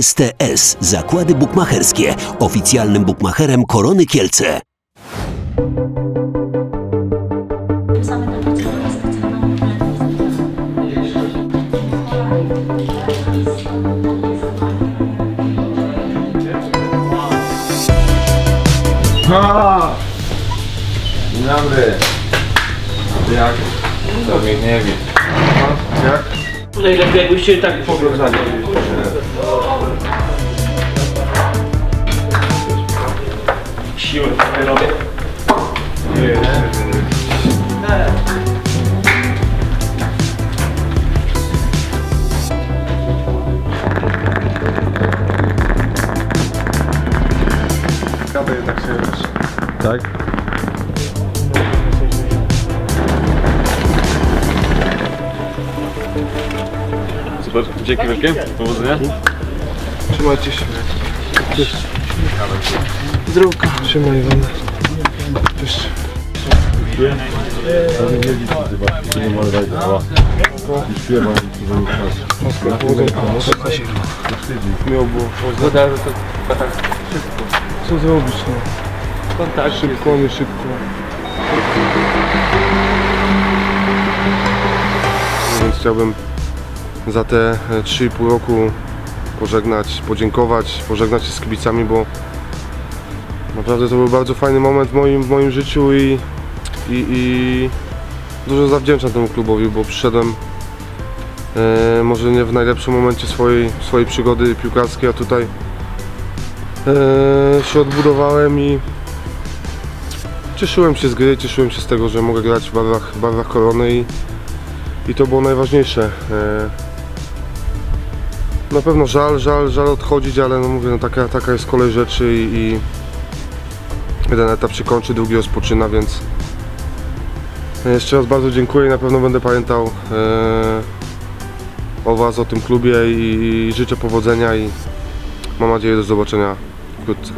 STS Zakłady Bukmacherskie, oficjalnym bukmacherem Korony Kielce. Specjalną Dzień dobry. Jak? To mnie nie wie. Jak? Najlepiej jakbyście tak poglądali. Już. Tak? Super, dzięki wielkie. Powodzenia. Trzymajcie się. Cześć. Zdrówka. Trzymaj Iwan. Cześć. Miło było. Że to tak Co zrobić no? kontakt Szybko, nie szybko. Więc chciałbym za te e, 3,5 roku pożegnać, podziękować, pożegnać się z kibicami, bo naprawdę to był bardzo fajny moment w moim, w moim życiu i, i, i dużo zawdzięczam temu klubowi, bo przyszedłem e, może nie w najlepszym momencie swojej, swojej przygody piłkarskiej, a tutaj e, się odbudowałem i cieszyłem się z gry, cieszyłem się z tego, że mogę grać w barwach, barwach korony i, i to było najważniejsze. E, na pewno żal, żal, żal odchodzić, ale no mówię, no taka, taka jest kolej rzeczy i, i jeden etap się kończy, drugi rozpoczyna, więc jeszcze raz bardzo dziękuję i na pewno będę pamiętał e, o Was, o tym klubie i, i życzę powodzenia i mam nadzieję do zobaczenia wkrótce.